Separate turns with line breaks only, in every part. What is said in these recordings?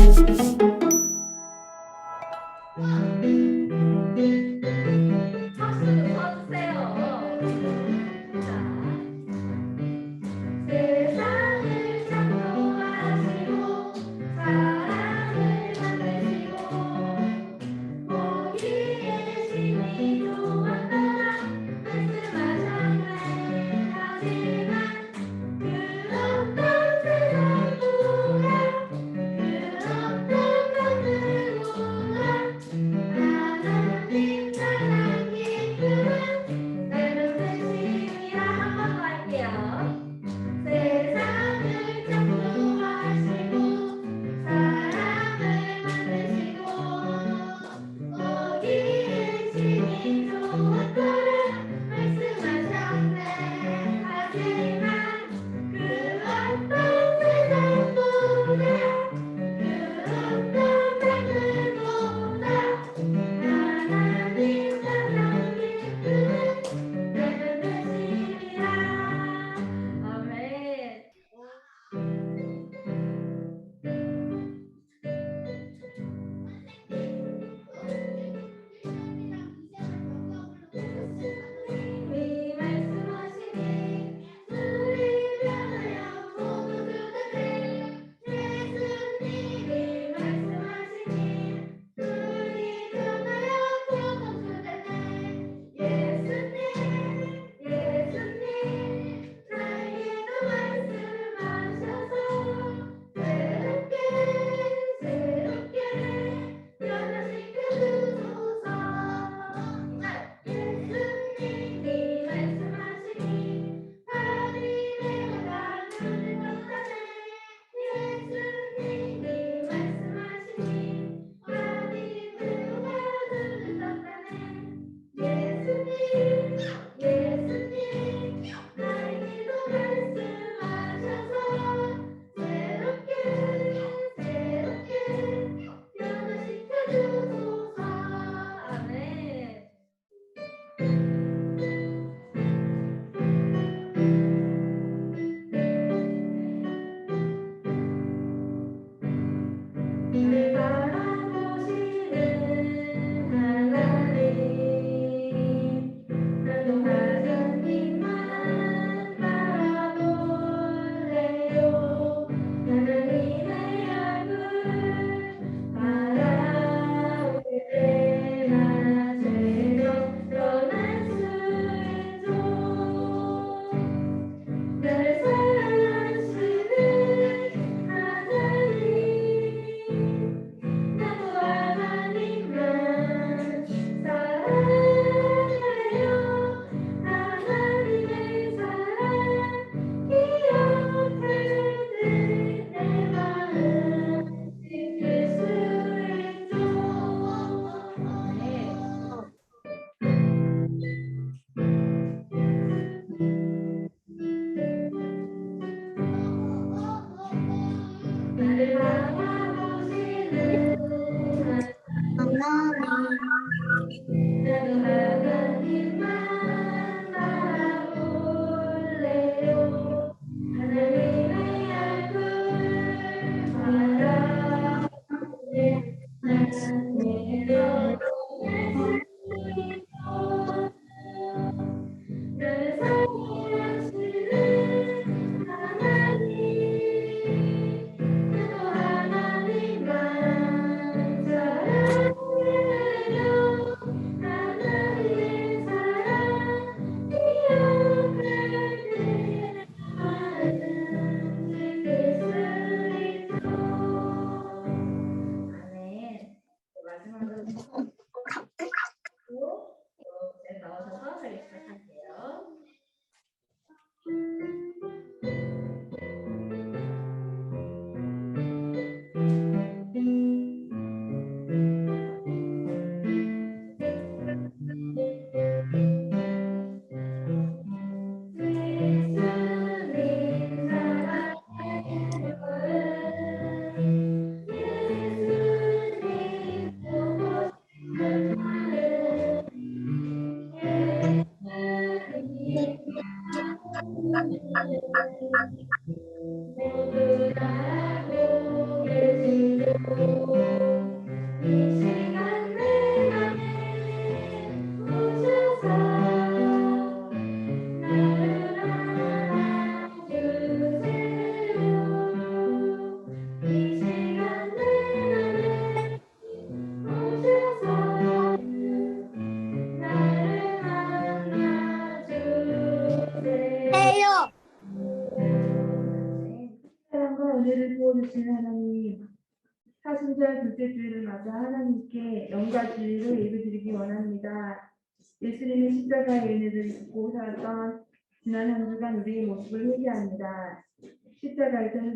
thank you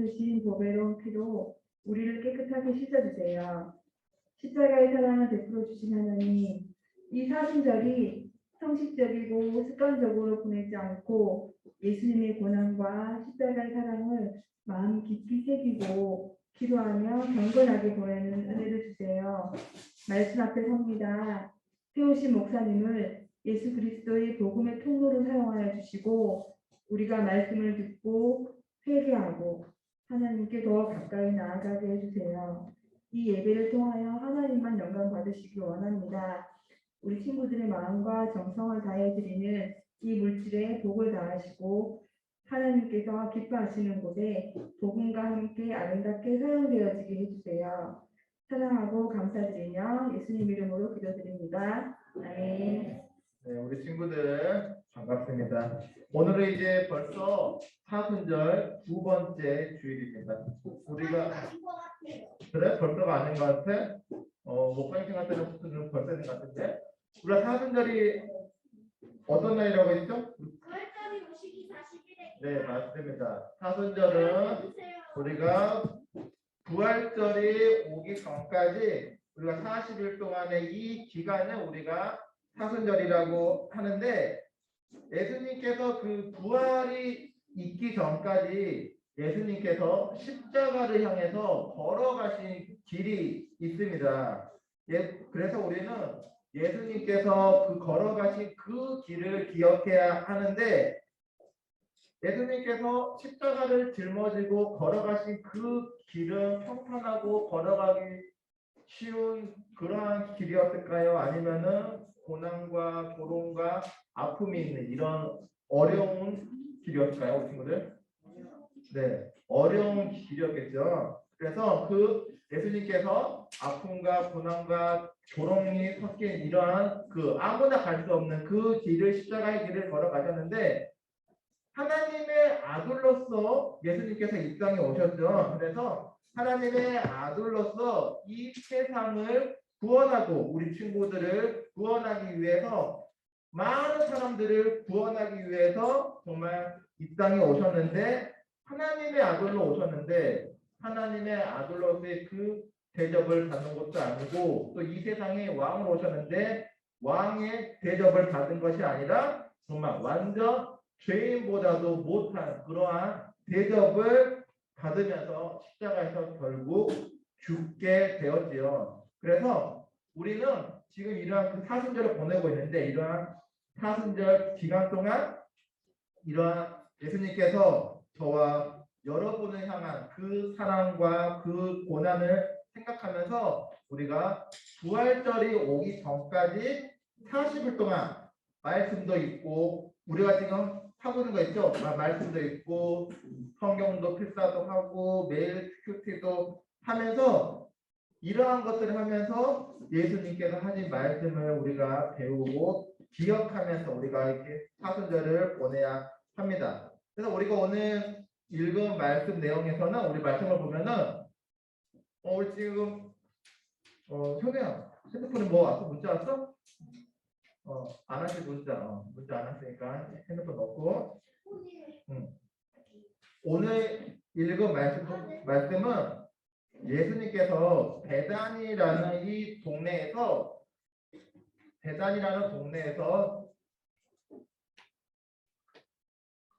흘리신 보배로운 피로 우리를 깨끗하게 씻어주세요. 십자가의 사랑을 베풀어 주신 하나님, 이 사순절이 형식적이고 습관적으로 보내지 않고 예수님의 고난과 십자가의 사랑을 마음 깊이 새기고 기도하며 경건하게 보내는 은혜를 주세요. 말씀 앞에 섭니다. 세우신 목사님을 예수 그리스도의 복음의 통로로 사용하여 주시고 우리가 말씀을 듣고 회개하고 하나님께 더 가까이 나아가게 해주세요. 이 예배를 통하여 하나님만 영광 받으시기 원합니다. 우리 친구들의 마음과 정성을 다해 드리는 이 물질에 복을 다하시고 하나님께서 기뻐하시는 곳에 복음과 함께 아름답게 사용되어지게 해주세요. 사랑하고 감사드리며 예수님 이름으로 기도드립니다. 아멘.
네, 우리 친구들 반갑습니다. 오늘은 이제 벌써 사순절 두 번째 주일입니다. 우리가 그래 벌써가 아닌 것 같아? 어 같은 때는 벌써 된것 같은데 우리가 사순절이 어떤 날이라고 했죠?
9월달이 오시기 40일에
네 맞습니다. 사순절은 우리가 부활절이 오기 전까지 우리가 40일 동안의 이 기간을 우리가 사순절이라고 하는데 예수님께서 그 부활이 있기 전까지 예수님께서 십자가를 향해서 걸어가신 길이 있습니다. 예, 그래서 우리는 예수님께서 그 걸어가신 그 길을 기억해야 하는데 예수님께서 십자가를 짊어지고 걸어가신 그 길은 평탄하고 걸어가기 쉬운 그러한 길이었을까요? 아니면은 고난과 고통과 아픔이 있는 이런 어려운 길이었을까요, 우리 친구들? 네, 어려운 길이었겠죠. 그래서 그 예수님께서 아픔과 고난과 조롱이 섞인 이러한 그 아무나 갈 수 없는 그 길을 십자가의 길을 걸어가셨는데 하나님의 아들로서 예수님께서 이 땅에 오셨죠. 그래서 하나님의 아들로서 이 세상을 구원하고 우리 친구들을 구원하기 위해서 많은 사람들을 구원하기 위해서 정말 이 땅에 오셨는데 하나님의 아들로 오셨는데 하나님의 아들로서의 그 대접을 받는 것도 아니고 또 이 세상에 왕으로 오셨는데 왕의 대접을 받은 것이 아니라 정말 완전 죄인보다도 못한 그러한 대접을 받으면서 십자가에서 결국 죽게 되었지요. 그래서 우리는 지금 이러한 그 사순절을 보내고 있는데 이러한 사순절 기간 동안 이러한 예수님께서 저와 여러분을 향한 그 사랑과 그 고난을 생각하면서 우리가 부활절이 오기 전까지 40일 동안 말씀도 있고 우리가 지금 하고 있는 거 있죠? 마- 말씀도 있고 성경도 필사도 하고 매일 큐티도 하면서 이러한 것들을 하면서 예수님께서 하신 말씀을 우리가 배우고 기억하면서 우리가 이렇게 사순절을 보내야 합니다. 그래서 우리가 오늘 읽은 말씀 내용에서는 우리 말씀을 보면은 어 우리 지금 어 현우야 핸드폰에 뭐 왔어? 문자 왔어? 어안 하실 문자. 어, 문자 안 왔으니까 핸드폰 넣고. 오늘 읽은 말씀 말씀은 예수님께서 베단이라는 이 동네에서 베단이라는 동네에서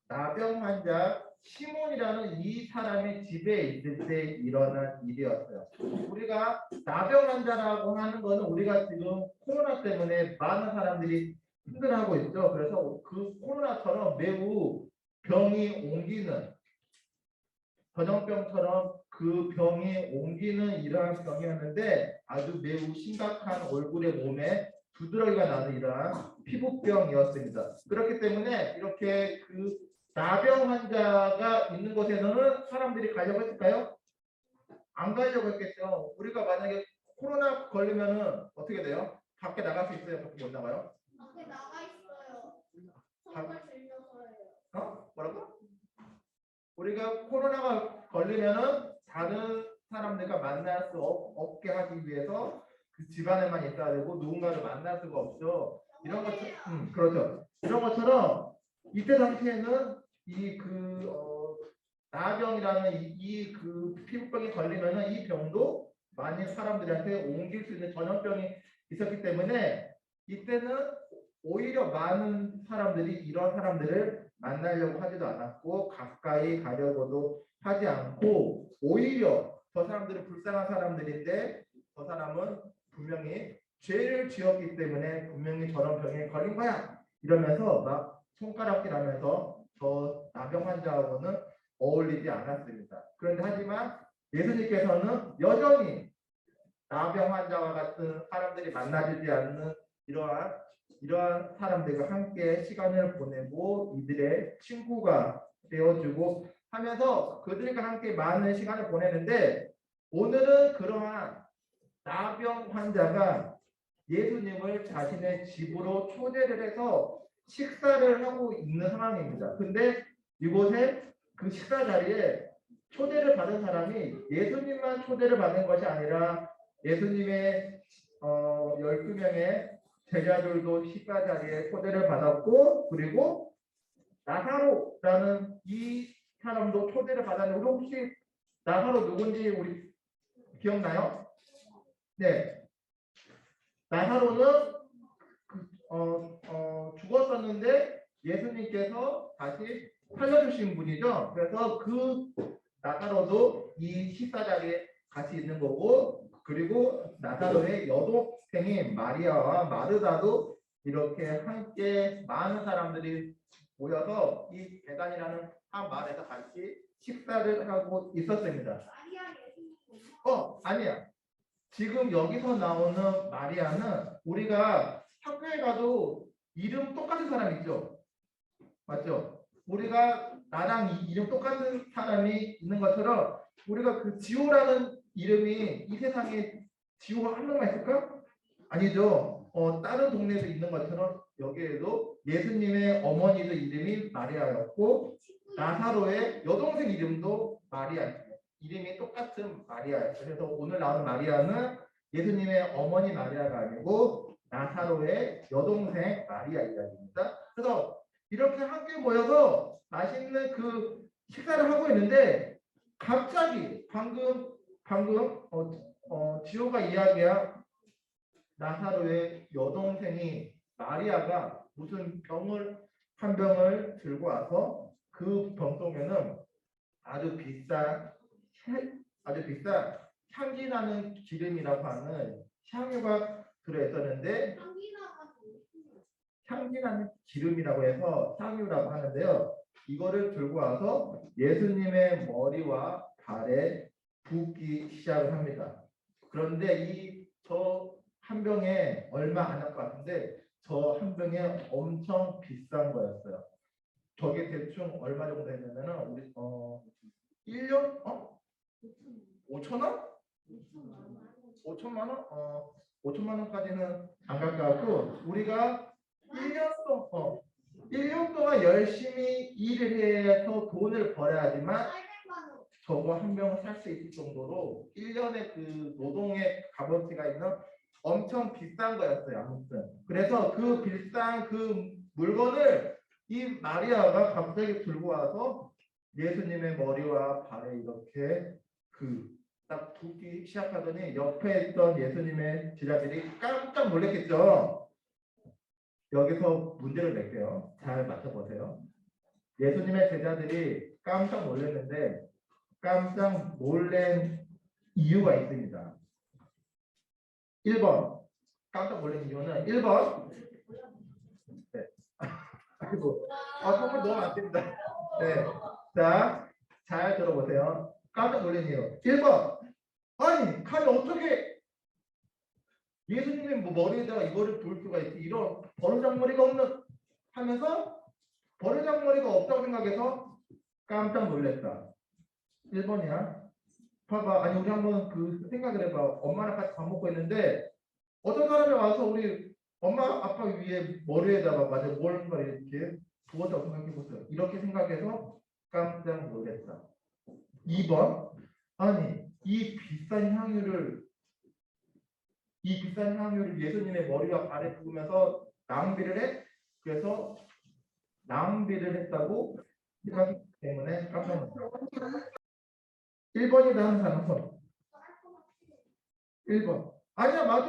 나병 환자 시몬이라는 이 사람의 집에 있을 때 일어난 일이었어요. 우리가 나병 환자라고 하는 거는 우리가 지금 코로나 때문에 많은 사람들이 힘들어하고 있죠. 그래서 그 코로나처럼 매우 병이 옮기는 전염병처럼 그 병이 옮기는 이러한 병이었는데 아주 매우 심각한 얼굴에 몸에 두드러기가 나는 이러한 피부병이었습니다. 그렇기 때문에 이렇게 그 나병 환자가 있는 곳에서는 사람들이 가려고 했을까요? 안 가려고 했겠죠. 우리가 만약에 코로나 걸리면은 어떻게 돼요? 밖에 나갈 수 있어요? 밖에 못 나가요?
밖에 나가 있어요. 선물 들려서요.
어? 뭐라고? 우리가 코로나가 걸리면은 다른 사람들과 만날 수 없, 없게 하기 위해서 그 집안에만 있어야 되고 누군가를 만날 수가 없죠. 이런 것처럼 음, 그렇죠. 이런 것처럼 이때 당시에는 이그 어, 나병이라는 이그 피부병이 걸리면은 이 병도 많은 사람들한테 옮길 수 있는 전염병이 있었기 때문에 이때는 오히려 많은 사람들이 이런 사람들을 만나려고 하지도 않았고 가까이 가려고도 하지 않고 오히려 저 사람들은 불쌍한 사람들인데 저 사람은 분명히 죄를 지었기 때문에 분명히 저런 병에 걸린 거야 이러면서 막 손가락질하면서 저 나병 환자하고는 어울리지 않았습니다. 그런데 하지만 예수님께서는 여전히 나병 환자와 같은 사람들이 만나주지 않는 이러한 이러한 사람들과 함께 시간을 보내고 이들의 친구가 되어주고 하면서 그들과 함께 많은 시간을 보내는데 오늘은 그러한 나병 환자가 예수님을 자신의 집으로 초대를 해서 식사를 하고 있는 상황입니다. 근데 이곳에 그 식사 자리에 초대를 받은 사람이 예수님만 초대를 받는 것이 아니라 예수님의 어, 12명의 제자들도 식사 자리에 초대를 받았고 그리고 나사로라는 이 사람도 초대를 받았는데 혹시 나사로 누군지 우리 기억나요? 네. 나사로는 그, 어, 어, 죽었었는데 예수님께서 다시 살려주신 분이죠. 그래서 그 나사로도 이 식사 자리에 같이 있는 거고 그리고 나사로의 여동생인 마리아와 마르다도 이렇게 함께 많은 사람들이 모여서 이 배단이라는 한 마을에서 같이 식사를 하고 있었습니다. 어, 아니야. 지금 여기서 나오는 마리아는 우리가 학교에 가도 이름 똑같은 사람 있죠? 맞죠? 우리가 나랑 이 이름 똑같은 사람이 있는 것처럼 우리가 그 지호라는 이름이 이 세상에 지호 한 명만 있을까? 아니죠. 어, 다른 동네에도 있는 것처럼 여기에도 예수님의 어머니도 이름이 마리아였고 나사로의 여동생 이름도 마리아입니다. 이름이 똑같은 마리아예요. 그래서 오늘 나오는 마리아는 예수님의 어머니 마리아가 아니고 나사로의 여동생 마리아 이야기입니다. 그래서 이렇게 함께 모여서 맛있는 그 식사를 하고 있는데 갑자기 방금 방금 어, 어, 지호가 이야기한 나사로의 여동생이 마리아가 무슨 병을 한 병을 들고 와서 그 병 속에는 아주 비싼 향- 아주 비싼 향기 나는 기름이라고 하는 향유가 들어 있었는데
향기
나는 기름이라고 해서 향유라고 하는데요. 이거를 들고 와서 예수님의 머리와 발에 붓기 시작을 합니다. 그런데 이 저 한 병에 얼마 안 할 것 같은데 저 한 병에 엄청 비싼 거였어요. 저게 대충 얼마 정도 했냐면은 우리 어 1년 어 5천 원? 5천만 원? 어 5천만 원까지는 안 같고 우리가 1년 동안 어, 1년 동안 열심히 일을 해서 돈을 벌어야지만
800만 원.
저거 한 병을 살 수 있을 정도로 1년의 그 노동의 값어치가 있는 엄청 비싼 거였어요. 아무튼. 그래서 그 비싼 그 물건을 이 마리아가 갑자기 들고 와서 예수님의 머리와 발에 이렇게 그 딱 붓기 시작하더니 옆에 있던 예수님의 제자들이 깜짝 놀랐겠죠. 여기서 문제를 낼게요. 잘 맞춰보세요. 예수님의 제자들이 깜짝 놀랐는데 깜짝 놀란 이유가 있습니다. 1번 깜짝 놀란 이유는 1번 네. 아이고 아 선물 너무 안 됩니다. 네. 자, 잘 들어보세요. 깜짝 놀란 이유. 1번 아니 감히 어떻게 예수님의 뭐 머리에다가 이거를 볼 수가 있지 이런 버르장머리가 없는 하면서 버르장머리가 없다고 생각해서 깜짝 놀랐다. 1번이야. 봐봐. 아니 우리 한번 그 생각을 해봐. 엄마랑 같이 밥 먹고 있는데 어떤 사람이 와서 우리 엄마 아빠 위에 머리에다가 맞아 뭔가 이렇게 부었다고 생각해보세요. 이렇게 생각해서 깜짝 놀랐다. 2번 아니 이 비싼 향유를 이 비싼 향유를 예수님의 머리와 발에 부으면서 낭비를 해 그래서 낭비를 했다고 생각했기 때문에 깜짝 놀랐어요. 1번이다 하는 사람 손. 1번. 아니야 맞아.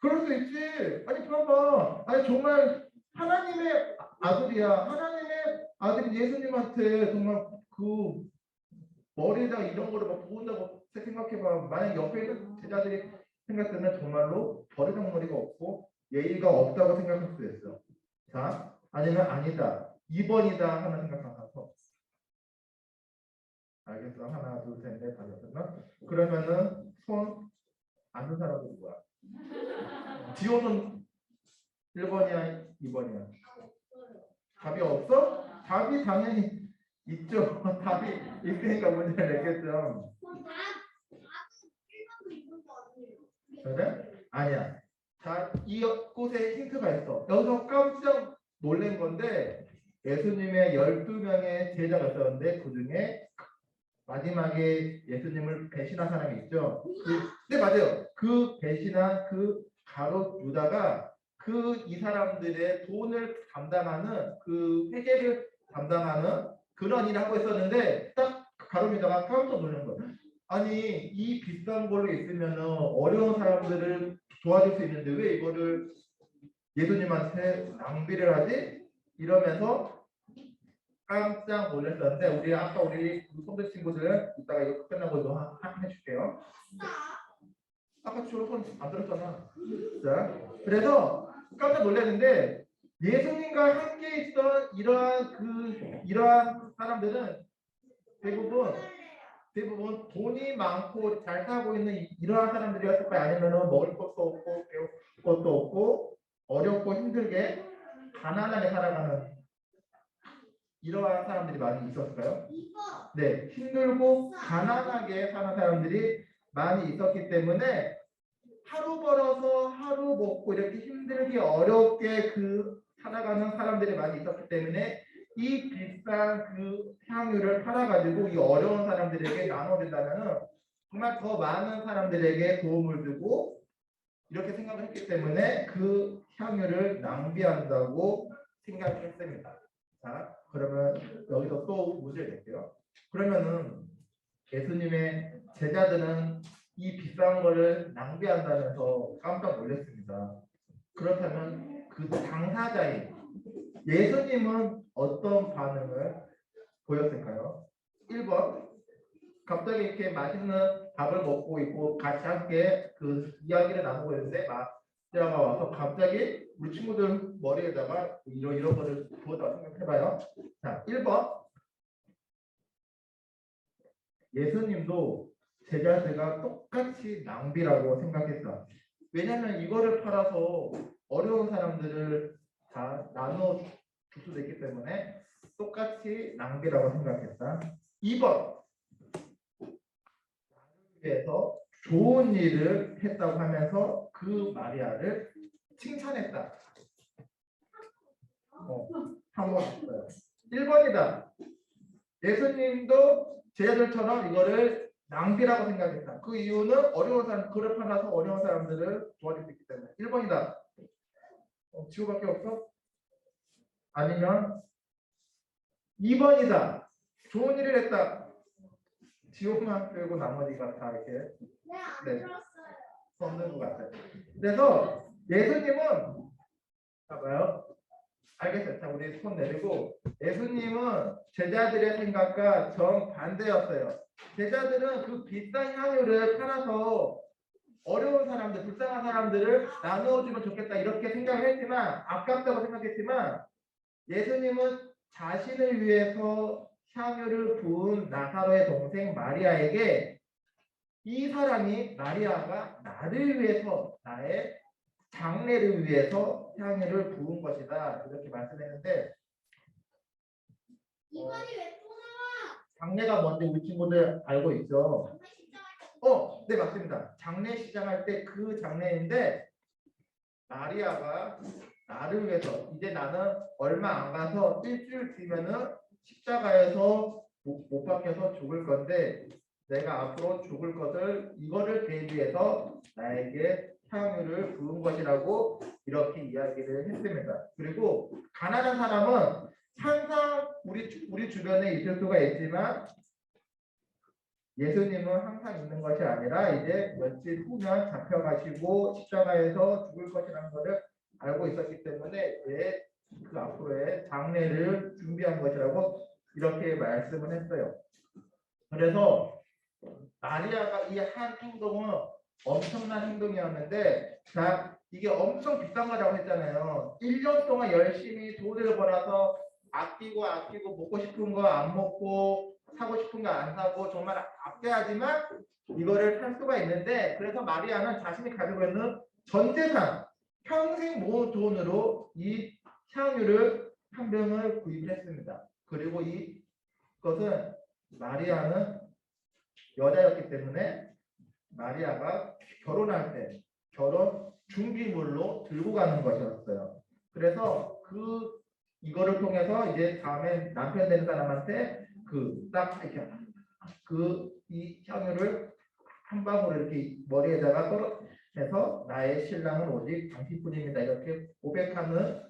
그럴 수 있지. 아니 봐봐. 아니 정말 하나님의 아들이야. 하나님의 아들이 예수님한테 정말 그 머리에다 이런 거를 막 부은다고 생각해봐. 만약 옆에 있는 제자들이 생각하면 정말로 버리장머리가 없고 예의가 없다고 생각할 수도 있어. 자, 아니면 아니다. 2번이다 하는 생각하면서 알겠어. 하나, 둘, 셋, 넷, 다섯, 여섯. 그러면은 손 앉은 사람은 누구야? 지호는 1번이야, 2번이야. 답이 없어? 답이 당연히 있죠. 답이 있으니까 문제를 냈겠죠. 그래? 아니야. 자, 이 곳에 힌트가 있어. 여기서 깜짝 놀란 건데 예수님의 12명의 제자가 있었는데 그 중에 마지막에 예수님을 배신한 사람이 있죠. 그, 네, 맞아요. 그 배신한 그 가롯 유다가 그 이 사람들의 돈을 담당하는 그 회계를 담당하는 그런 일을 하고 있었는데 딱 가롯 유다가 깜짝 놀란 거예요. 아니 이 비싼 걸로 있으면 어려운 사람들을 도와줄 수 있는데 왜 이거를 예수님한테 낭비를 하지? 이러면서 깜짝 놀랐었는데 우리 아까 우리 그 선배 친구들 이따가 이거 끝나고 이거 한, 한 해줄게요. 아까 주로 손안 들었잖아. 자, 그래서 깜짝 놀랐는데 예수님과 함께 있던 이러한 그 이러한 사람들은 대부분 대부분 돈이 많고 잘 살고 있는 이- 이러한 사람들이었을까요? 아니면은 먹을 것도 없고 배울 것도 없고 어렵고 힘들게 가난하게 살아가는 이러한 사람들이 많이 있었을까요?
2번
네, 힘들고 가난하게 사는 사람들이 많이 있었기 때문에 하루 벌어서 하루 먹고 이렇게 힘들게 어렵게 그 살아가는 사람들이 많이 있었기 때문에 이 비싼 그 향유를 팔아가지고 이 어려운 사람들에게 나눠준다면은 정말 더 많은 사람들에게 도움을 주고 이렇게 생각을 했기 때문에 그 향유를 낭비한다고 생각했습니다. 자, 그러면 여기서 또 문제를 낼게요. 그러면은 예수님의 제자들은 이 비싼 거를 낭비한다면서 깜짝 놀랐습니다. 그렇다면 그 당사자인 예수님은 어떤 반응을 보였을까요? 1번 갑자기 이렇게 맛있는 밥을 먹고 있고 같이 함께 그 이야기를 나누고 있는데 마 지아가 와서 갑자기 우리 친구들 머리에다가 이런 이런 거를 부었다고 생각해봐요. 자, 1번 예수님도 제자들과 똑같이 낭비라고 생각했다. 왜냐하면 이거를 팔아서 어려운 사람들을 다 나눠 줄 수도 있기 때문에 똑같이 낭비라고 생각했다. 2번 위해서 좋은 일을 했다고 하면서 그 마리아를 칭찬했다. 어, 한번 했어요. 1번이다. 예수님도 제자들처럼 이거를 낭비라고 생각했다. 그 이유는 어려운 사람, 그를 팔아서 어려운 사람들을 도와줄 수 있기 때문에. 1번이다. 어, 지호밖에 없어? 아니면 2번이다. 좋은 일을 했다. 지호만 빼고 나머지가 다 이렇게
네 안
네.
들었어 요
없는 것 같아요. 그래서 예수님은 봐봐요. 알겠어요. 자, 우리 손 내리고 예수님은 제자들의 생각과 정 반대였어요. 제자들은 그 비싼 향유를 팔아서 어려운 사람들, 불쌍한 사람들을 나누어주면 좋겠다 이렇게 생각을 했지만 아깝다고 생각했지만 예수님은 자신을 위해서 향유를 부은 나사로의 동생 마리아에게 이 사람이 마리아가 나를 위해서 나의 장례를 위해서 향유를 부은 것이다 이렇게 말씀했는데
2번이 왜 또 나와
장례가 뭔지 우리 친구들 알고 있죠? 어, 네 맞습니다. 장례 시장할 때 그 장례인데 마리아가 나를 위해서 이제 나는 얼마 안 가서 일주일 뒤면은 십자가에서 못, 못 박혀서 죽을 건데 내가 앞으로 죽을 것을 이거를 대비해서 나에게 향유를 부은 것이라고 이렇게 이야기를 했습니다. 그리고 가난한 사람은 항상 우리 주- 우리 주변에 있을 수가 있지만 예수님은 항상 있는 것이 아니라 이제 며칠 후면 잡혀가시고 십자가에서 죽을 것이라는 것을 알고 있었기 때문에 그 앞으로의 장례를 준비한 것이라고 이렇게 말씀을 했어요. 그래서 마리아가 이 한 행동은 엄청난 행동이었는데 자 이게 엄청 비싼 거라고 했잖아요. 1년 동안 열심히 돈을 벌어서 아끼고 아끼고 먹고 싶은 거 안 먹고 사고 싶은 거 안 사고 정말 아껴야지만 이거를 살 수가 있는데 그래서 마리아는 자신이 가지고 있는 전 재산 평생 모은 돈으로 이 향유를 한 병을 구입했습니다. 그리고 이것은 마리아는 여자였기 때문에 마리아가 결혼할 때 결혼 준비물로 들고 가는 것이었어요. 그래서 그 이거를 통해서 이제 다음에 남편 되는 사람한테 그 딱 이렇게 그 이 향유를 한 방울 이렇게 머리에다가 떨어내서 나의 신랑은 오직 당신뿐입니다 이렇게 고백하는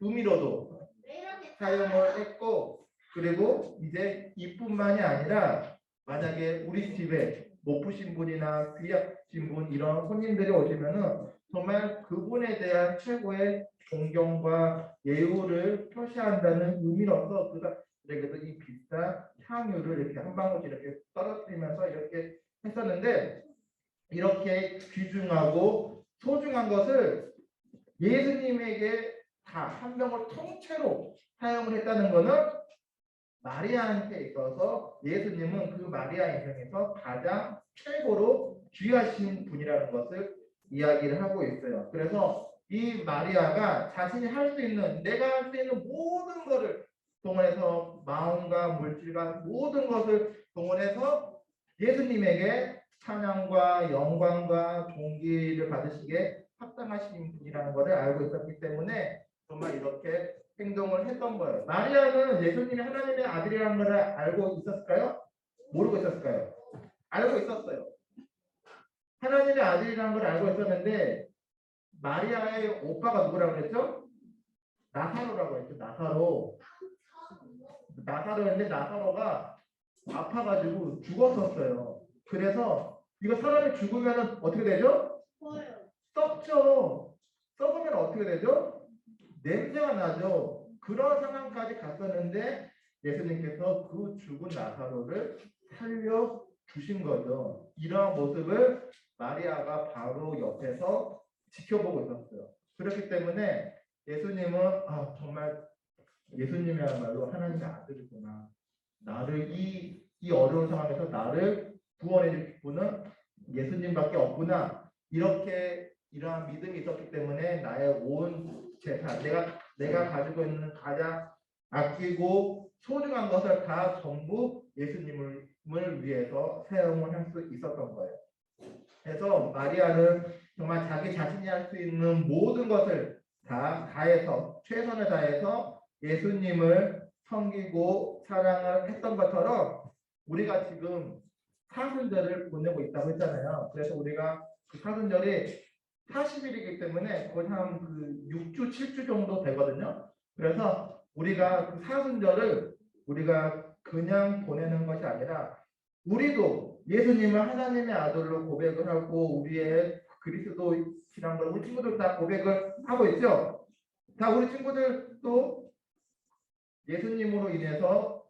의미로도 사용을 했고 그리고 이제 이뿐만이 아니라 만약에 우리 집에 못 푸신 분이나 귀하신 분 이런 손님들이 오시면은 정말 그분에 대한 최고의 존경과 예우를 표시한다는 의미로서 그들에게도 이 비싼 향유를 이렇게 한 방울씩 이렇게 떨어뜨리면서 이렇게 했었는데 이렇게 귀중하고 소중한 것을 예수님에게 다 한 병을 통째로 사용을 했다는 것은 마리아한테 있어서 예수님은 그 마리아 인생에서 가장 최고로 귀하신 분이라는 것을 이야기를 하고 있어요. 그래서 이 마리아가 자신이 할 수 있는 내가 할 수 있는 모든 것을 동원해서 마음과 물질과 모든 것을 동원해서 예수님에게 찬양과 영광과 존귀를 받으시게 합당하신 분이라는 것을 알고 있었기 때문에 정말 이렇게 행동을 했던 거예요. 마리아는 예수님이 하나님의 아들이라는 것을 알고 있었을까요? 모르고 있었을까요? 알고 있었어요. 하나님의 아들이라는 걸 알고 있었는데 마리아의 오빠가 누구라고 그랬죠? 나사로라고 했죠. 나사로. 나사로였는데 나사로가 아파가지고 죽었었어요. 그래서 이거 사람이 죽으면 어떻게 되죠? 썩죠. 썩으면 어떻게 되죠? 냄새가 나죠. 그런 상황까지 갔었는데 예수님께서 그 죽은 나사로를 살려 주신 거죠. 이러한 모습을 마리아가 바로 옆에서 지켜보고 있었어요. 그렇기 때문에 예수님은 아, 정말 예수님이야말로 하나님의 아들이구나. 나를 이, 이 어려운 상황에서 나를 구원해 줄 분은 예수님밖에 없구나. 이렇게 이러한 믿음이 있었기 때문에 나의 온 재산, 내가 내가 가지고 있는 가장 아끼고 소중한 것을 다 전부 예수님을 을 위해서 사용을 할 수 있었던 거예요. 그래서 마리아는 정말 자기 자신이 할 수 있는 모든 것을 다 다해서 최선을 다해서 예수님을 섬기고 사랑을 했던 것처럼 우리가 지금 사순절을 보내고 있다고 했잖아요. 그래서 우리가 그 사순절이 40일이기 때문에 거의 한그 6주, 7주 정도 되거든요. 그래서 우리가 그 사순절을 우리가 그냥 보내는 것이 아니라 우리도 예수님을 하나님의 아들로 고백을 하고 우리의 그리스도이란 걸 우리 친구들 다 고백을 하고 있죠. 다 우리 친구들도 예수님으로 인해서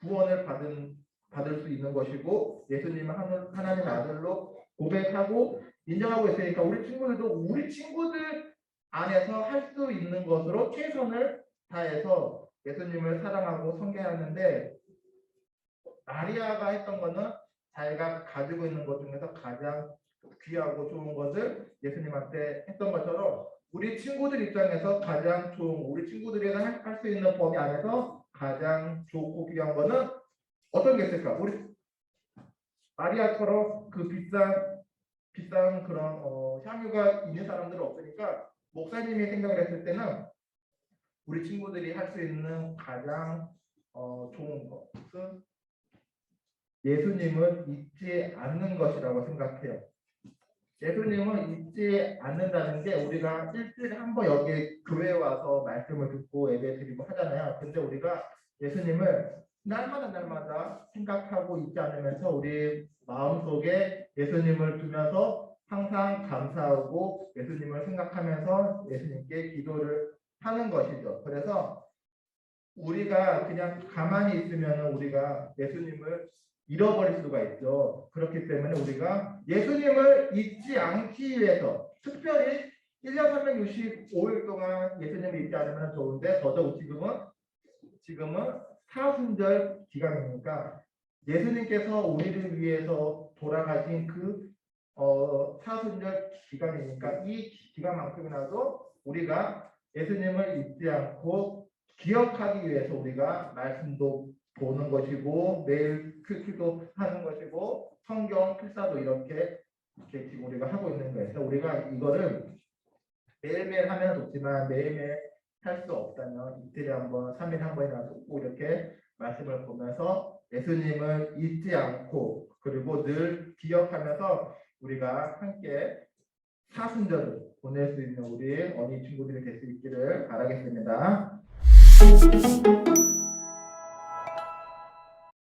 구원을 받은 받을 수 있는 것이고 예수님을 하나님의 아들로 고백하고 인정하고 있으니까 우리 친구들도 우리 친구들 안에서 할 수 있는 것으로 최선을 다해서 예수님을 사랑하고 섬겨하는데 마리아가 했던 거는 자기가 가지고 있는 것 중에서 가장 귀하고 좋은 것을 예수님한테 했던 것처럼 우리 친구들 입장에서 가장 좋은 우리 친구들이 할 수 있는 범위 안에서 가장 좋고 귀한 거는 어떤 게 있을까? 우리 마리아처럼 그 비싼 비싼 그런 어, 향유가 있는 사람들은 없으니까 목사님이 생각을 했을 때는 우리 친구들이 할 수 있는 가장 어, 좋은 것은 예수님은 잊지 않는 것이라고 생각해요. 예수님은 잊지 않는다는 게 우리가 일주일에 한 번 여기 교회에 와서 말씀을 듣고 예배 드리고 하잖아요. 근데 우리가 예수님을 날마다 날마다 생각하고 있지 않으면서 우리 마음속에 예수님을 두면서 항상 감사하고 예수님을 생각하면서 예수님께 기도를 하는 것이죠. 그래서 우리가 그냥 가만히 있으면 우리가 예수님을 잃어버릴 수가 있죠. 그렇기 때문에 우리가 예수님을 잊지 않기 위해서 특별히 1년 365일 동안 예수님을 잊지 않으면 좋은데 더더욱 지금은 지금은 사순절 기간이니까 예수님께서 우리를 위해서 돌아가신 그 어, 사순절 기간이니까 이 기간만큼이라도 우리가 예수님을 잊지 않고 기억하기 위해서 우리가 말씀도 보는 것이고 매일 큐큐도 하는 것이고 성경 필사도 이렇게 이렇게 지금 우리가 하고 있는 거예요. 그래서 우리가 이거를 매일매일 하면 좋지만 매일매일 할 수 없다면 이틀에 한 번, 3일에 한 번이라도 꼭 이렇게 말씀을 보면서 예수님을 잊지 않고 그리고 늘 기억하면서 우리가 함께 사순절을 보낼 수 있는 우리 어린이 친구들이 될 수 있기를 바라겠습니다.